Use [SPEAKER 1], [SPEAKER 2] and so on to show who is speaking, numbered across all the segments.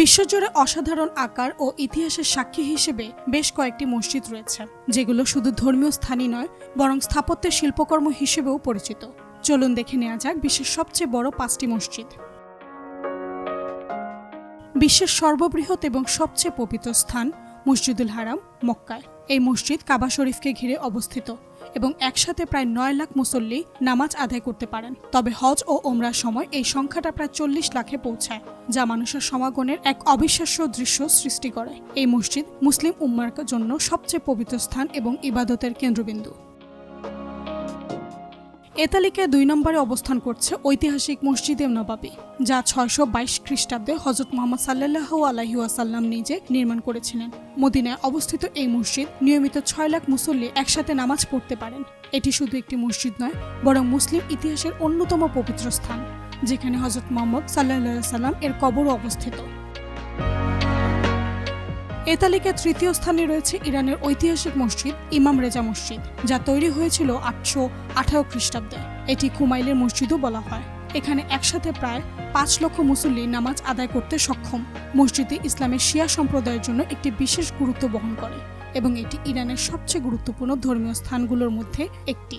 [SPEAKER 1] বিশ্বজুড়ে অসাধারণ আকার ও ইতিহাসের সাক্ষী হিসেবে বেশ কয়েকটি মসজিদ রয়েছে, যেগুলো শুধু ধর্মীয় স্থানই নয়, বরং স্থাপত্যের শিল্পকর্ম হিসেবেও পরিচিত। চলুন দেখে নেওয়া যাক বিশ্বের সবচেয়ে বড় পাঁচটি মসজিদ। বিশ্বের সর্ববৃহৎ এবং সবচেয়ে পবিত্র স্থান মসজিদুল হারাম, মক্কায়। এই মসজিদ কাবা শরীফকে ঘিরে অবস্থিত। এবং একসাথে প্রায় নয় লাখ মুসল্লি নামাজ আদায় করতে পারেন। তবে হজ ও ওমরার সময় এই সংখ্যাটা প্রায় চল্লিশ লাখে পৌঁছায়, যা মানুষের সমাগমের এক অবিশ্বাস্য দৃশ্য সৃষ্টি করে। এই মসজিদ মুসলিম উম্মার জন্য সবচেয়ে পবিত্র স্থান এবং ইবাদতের কেন্দ্রবিন্দু। এ তালিকায় দুই নম্বরে অবস্থান করছে ঐতিহাসিক মসজিদে নবাবী, যা ছয়শো বাইশ খ্রিস্টাব্দে হজরত মোহাম্মদ সাল্লাহ আলাহি ওয়াসাল্লাম নিজে নির্মাণ করেছিলেন। মদিনায় অবস্থিত এই মসজিদ নিয়মিত ছয় লাখ মুসল্লি একসাথে নামাজ পড়তে পারেন। এটি শুধু একটি মসজিদ নয়, বরং মুসলিম ইতিহাসের অন্যতম পবিত্র স্থান, যেখানে হজরত মোহাম্মদ সাল্লাহ সাল্লাম এর কবরও অবস্থিত। এ তালিকায় তৃতীয় স্থানে রয়েছে ইরানের ঐতিহাসিক মসজিদ ইমাম রেজা মসজিদ, যা তৈরি হয়েছিল আটশো আঠারো খ্রিস্টাব্দে। এটি কুমাইলের মসজিদও বলা হয়। এখানে একসাথে প্রায় পাঁচ লক্ষ মুসল্লি নামাজ আদায় করতে সক্ষম। মসজিদে ইসলামের শিয়া সম্প্রদায়ের জন্য একটি বিশেষ গুরুত্ব বহন করে এবং এটি ইরানের সবচেয়ে গুরুত্বপূর্ণ ধর্মীয় স্থানগুলোর মধ্যে একটি।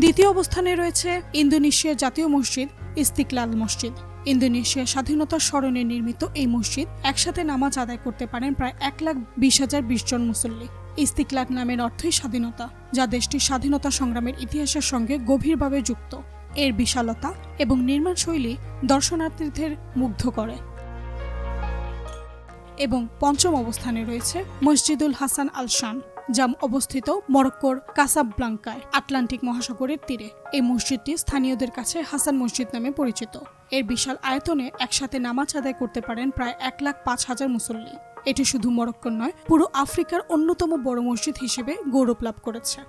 [SPEAKER 1] দ্বিতীয় অবস্থানে রয়েছে ইন্দোনেশিয়ার জাতীয় মসজিদ ইস্তিকলাল মসজিদ। ইন্দোনেশিয়ার স্বাধীনতার স্মরণে নির্মিত এই মসজিদ একসাথে নামাজ আদায় করতে পারেন প্রায় এক লাখ বিশ হাজার বিশ জন মুসল্লি। ইস্তিকলাল নামের অর্থই স্বাধীনতা, যা দেশটির স্বাধীনতা সংগ্রামের ইতিহাসের সঙ্গে গভীরভাবে যুক্ত। এর বিশালতা এবং নির্মাণ শৈলী দর্শনার্থীদের মুগ্ধ করে। এবং পঞ্চম অবস্থানে রয়েছে মসজিদুল হাসান আল শান। যা অবস্থিত মরক্কোর কাসাবলাঙ্কায় আটলান্টিক মহাসাগরের তীরে। এই মসজিদটি স্থানীয়দের কাছে হাসান মসজিদ নামে পরিচিত। এর বিশাল আয়তনে একসাথে নামাজ আদায় করতে পারেন প্রায় এক লাখ পাঁচ হাজার মুসল্লি। এটি শুধু মরক্কোর নয়, পুরো আফ্রিকার অন্যতম বড় মসজিদ হিসেবে গৌরব লাভ করেছে।